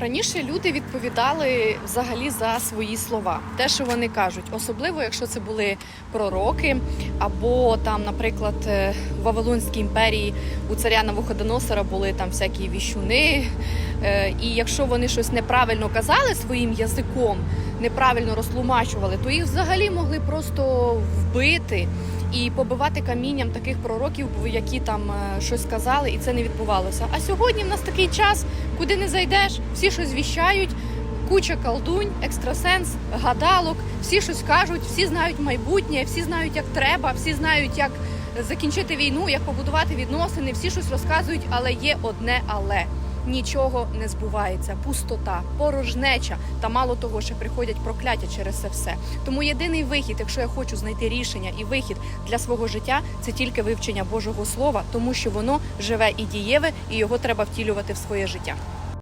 Раніше люди відповідали взагалі за свої слова, те, що вони кажуть, особливо якщо це були пророки, або там, наприклад, е, в Вавилонській імперії у царя Навуходоносора були там всякі віщуни. Е, І якщо вони щось неправильно казали своїм язиком, неправильно розтлумачували, то їх взагалі могли просто вбити і побивати камінням таких пророків, які там е, щось сказали, і це не відбувалося. А сьогодні в нас такий час, куди не зайдеш, всі щось віщають. Куча колдунь, екстрасенс, гадалок, всі щось кажуть, всі знають майбутнє, всі знають, як треба, всі знають, як закінчити війну, як побудувати відносини, всі щось розказують, але є одне але. Нічого не збувається, пустота, порожнеча та мало того, що приходять прокляття через це все. Тому єдиний вихід, якщо я хочу знайти рішення і вихід для свого життя, це тільки вивчення Божого Слова, тому що воно живе і дієве, і його треба втілювати в своє життя.